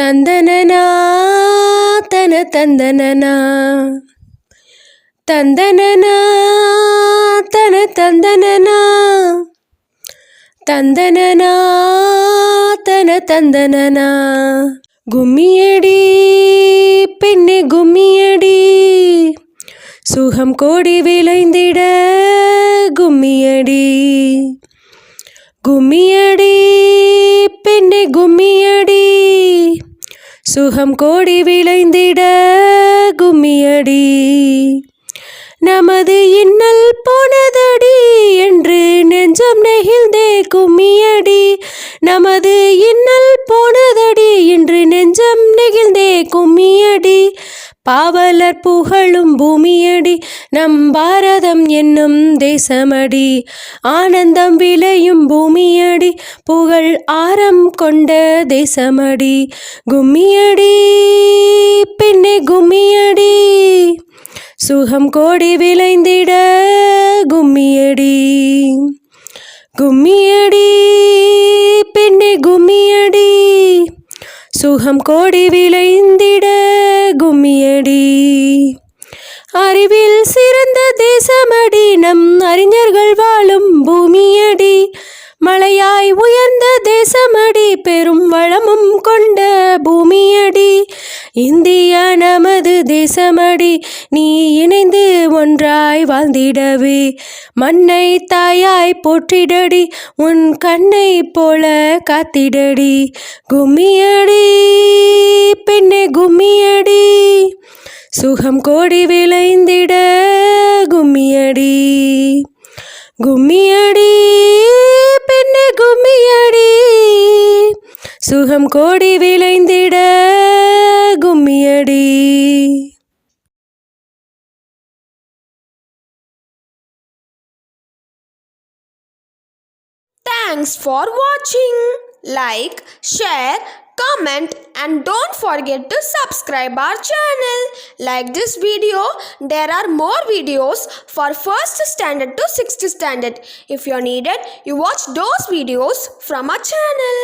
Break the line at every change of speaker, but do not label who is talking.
தந்தனனா தன தந்தனனா. தந்தனனா தன தந்தனனா. தந்தனனா தன தந்தனனா. கும்மியடி பெண்ணே கும்மியடி. சுகம் கோடி விளைந்திட கும்மியடி. கும்மியடி பெண்ணே கும்மியடி. சுகம் கோடி விளைந்திட கும்மியடி. நமது இன்னல் போனதடி என்று நெஞ்சம் நெகிழ்ந்தே கும்மியடி. நமது இன்னல் போனதடி என்று நெஞ்சம் நெகிழ்ந்தே கும்மியடி. பாவலர் புகழும் பூமியடி நம் பாரதம் என்னும் தேசமடி. ஆனந்தம் விளையும் பூமியடி புகழ் ஆரம் கொண்ட தேசமடி. கும்மியடி பின்னே கும்மியடி. சுகம் கோடி விளைந்திட கும்மியடி. கும்மியடி பின்னே கும்மியடி. சுகம் கோடி விளைந்திட கும்மியடி. அறிவில் சிறந்த தேசமடி நம் அறிஞர்கள் வாழும் பூமியடி. மலையாய் உயர்ந்த தேசமடி பெரும் வளமும் கொண்ட இந்தியா நமது தேசமடி நீ இணைந்து ஒன்றாய் வாழ்ந்திடவே. மண்ணை தாயாய் போற்றிடடி உன் கண்ணை போல காத்திடடி. கும்மியடி பெண்ணே கும்மியடி. சுகம் கோடி விளைந்திட சுகம் கோடி விளைந்திட கும்மியடி
தேங்க்ஸ் ஃபார் வாட்சிங் like share comment and don't forget to subscribe our channel like this video there are more videos for first standard to sixth standard if you are needed you watch those videos from our channel